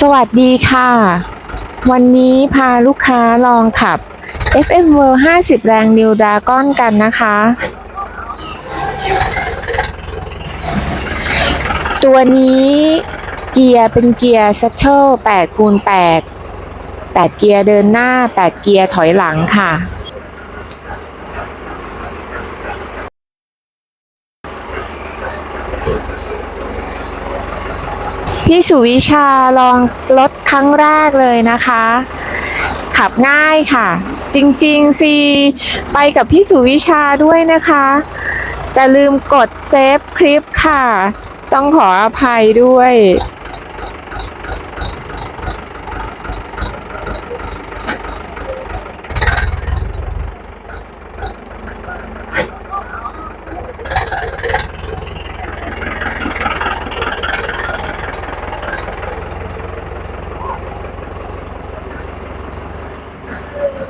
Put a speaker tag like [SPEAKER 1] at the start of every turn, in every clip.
[SPEAKER 1] สวัสดีค่ะ วันนี้พาลูกค้าลองขับ FM World 50 แรง New Dragon กันนะคะ ตัวนี้เกียร์เป็นเกียร์ Satchel 8คูณ8 8 เกียร์เดินหน้า 8 เกียร์ถอยหลังค่ะ พี่สุวิชาลองรถครั้งแรกเลยนะคะ ขับง่ายค่ะ จริงๆสิไปกับพี่สุวิชาด้วยนะคะแต่ลืมกดเซฟคลิปค่ะ ต้องขออภัยด้วย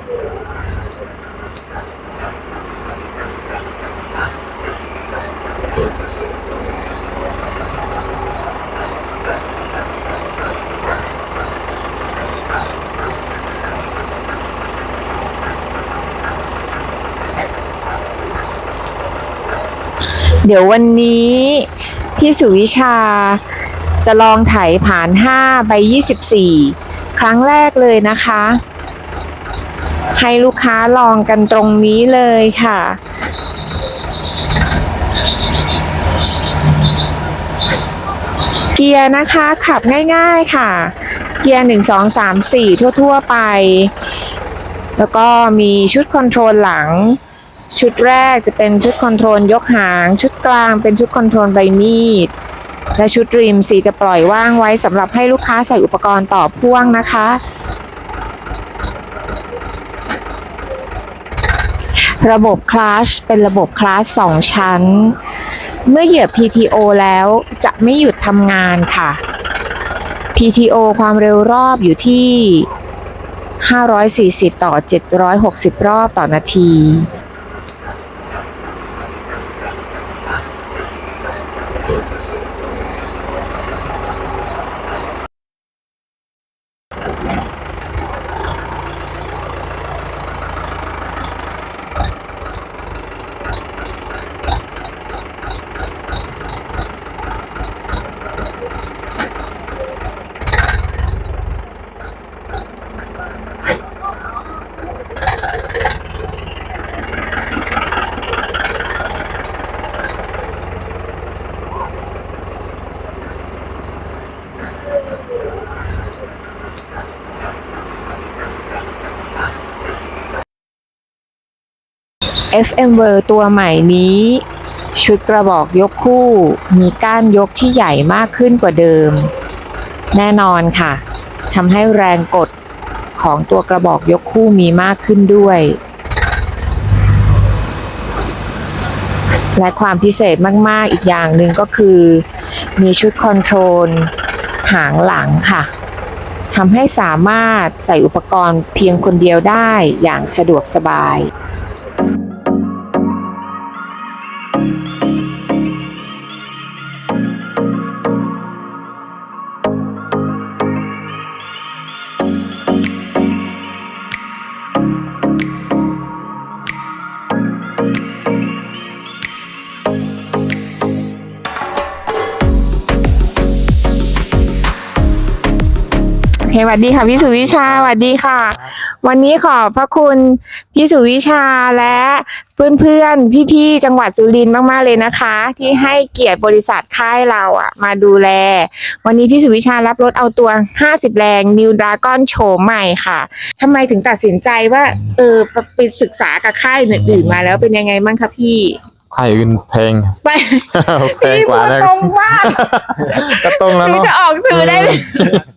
[SPEAKER 1] เดี๋ยววันนี้พี่สุวิชาจะลองไถผ่าน5ใบ24 ครั้งแรกเลยนะคะ ให้ลูกค้าลองกันตรงนี้เลยค่ะ เกียร์นะคะขับง่ายๆค่ะ เกียร์ 1 2 3 4 ทั่วๆไป แล้วก็มีชุดคอนโทรลหลัง ชุดแรกจะเป็นชุดคอนโทรลยกหาง ชุดกลางเป็นชุดคอนโทรลใบมีดและชุดริมสีจะปล่อยว่างไว้สำหรับให้ลูกค้าใส่อุปกรณ์ต่อพ่วงนะคะ ระบบคลาสเป็นระบบคลาส2ชั้น เมื่อเหยียบ PTO แล้วจะไม่หยุดทำงานค่ะ PTO ความเร็วรอบอยู่ที่ 540 ต่อ 760 รอบต่อนาที FM w o r ตัวใหม่นี้ ชุดกระบอกยกคู่ มีก้านยกที่ใหญ่มากขึ้นกว่าเดิม แน่นอนค่ะทำให้แรงกดของตัวกระบอกยกคู่มีมากขึ้นด้วย และความพิเศษมาก ๆ อีกอย่างหนึ่งก็คือ มีชุดคอนโทรล หางหลังค่ะทำให้สามารถใส่อุปกรณ์เพียงคนเดียวได้อย่างสะดวกสบาย สวัสดีค่ะพี่สุวิชาสวัสดีค่ะ วันนี้ขอบพระคุณพี่สุวิชาและเพื่อนๆ พี่ๆ จังหวัดสุรินทร์มากๆเลยนะคะ ที่ให้เกียรติบริษัทค่ายเราอะมาดูแล วันนี้พี่สุวิชารับรถเอาตัว 50 แรง New Dragon โฉมใหม่ค่ะทำไมถึงตัดสินใจว่า เออไปศึกษากับค่ายอื่นๆมาแล้วเป็นยังไงบ้างคะพี่
[SPEAKER 2] ค่ายอื่นแพง
[SPEAKER 1] ไป
[SPEAKER 2] แพง
[SPEAKER 1] พี่
[SPEAKER 2] ก
[SPEAKER 1] พู
[SPEAKER 2] ว่า
[SPEAKER 1] ด
[SPEAKER 2] นะ
[SPEAKER 1] ตรงว่า
[SPEAKER 2] ก็ตรงแล้ว
[SPEAKER 1] พี่
[SPEAKER 2] เนาะ
[SPEAKER 1] จะออกสื่อได้ไหม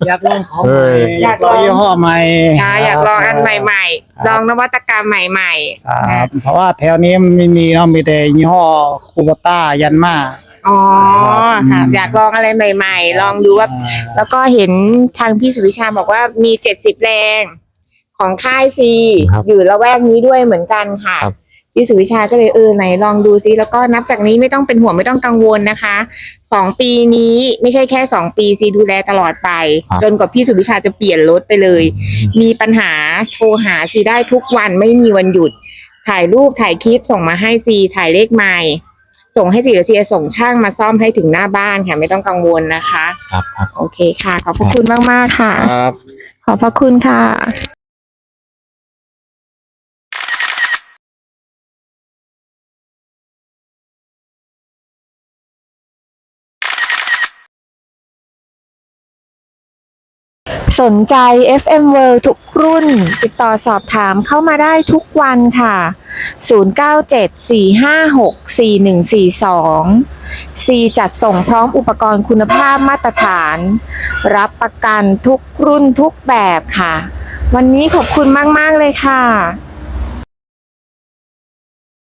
[SPEAKER 3] อยากลองของ
[SPEAKER 2] เอ
[SPEAKER 3] ใหม่
[SPEAKER 2] อ
[SPEAKER 3] อ
[SPEAKER 1] อา
[SPEAKER 3] ย
[SPEAKER 1] ยากก
[SPEAKER 3] ล
[SPEAKER 1] ล
[SPEAKER 3] อ
[SPEAKER 1] องง
[SPEAKER 3] ยี่ห้อใหม่
[SPEAKER 1] ค่ะอยากลองอันใหม่
[SPEAKER 3] ครับ
[SPEAKER 1] ๆลองนวัตกรรมใหม่
[SPEAKER 3] ครับเพราะว่าแถวนี้มันไม่มีเนาะมีแต่ยี่ห้อคูโบต้ายันมา
[SPEAKER 1] ๆ อ๋อ
[SPEAKER 3] ครั
[SPEAKER 1] ค่ะ
[SPEAKER 3] บ
[SPEAKER 1] อยากลองอะไรใหม่ ๆ ลองดูว่า แล้วก็เห็นทางพี่สุวิชาบอกว่ามี70แรงของค่ายซี
[SPEAKER 2] ครับ
[SPEAKER 1] อยู่ละแวกนี้ด้วยเหมือนกันค่ะ
[SPEAKER 2] ครับ
[SPEAKER 1] พี่สุวิชาก็เลยเออไหนลองดูซิแล้วก็นับจากนี้ไม่ต้องเป็นห่วงไม่ต้องกังวลนะคะสองปีนี้ไม่ใช่แค่สองปีซีดูแลตลอดไป
[SPEAKER 2] ครับ
[SPEAKER 1] จนกว่าพี่สุวิชาจะเปลี่ยนรถไปเลย มีปัญหาโทรหาซีได้ทุกวันไม่มีวันหยุด ถ่ายรูปถ่ายคลิปส่งมาให้ซีถ่ายเลขไมล์ส่งให้ซีเดี๋ยวซีจะส่งช่างมาซ่อมให้ถึงหน้าบ้านค่ะไม่ต้องกังวลนะคะ
[SPEAKER 2] ครับครับ
[SPEAKER 1] โอเคค่ะ ขอบพระคุณมากๆค่ะ
[SPEAKER 2] ครับ
[SPEAKER 1] ขอบพระคุณค่ะ สนใจ FM World ทุกรุ่น ติดต่อสอบถามเข้ามาได้ทุกวันค่ะ 0974564142 C จัดส่งพร้อมอุปกรณ์คุณภาพมาตรฐาน รับประกันทุกรุ่นทุกแบบค่ะ วันนี้ขอบคุณมาก ๆ เลยค่ะ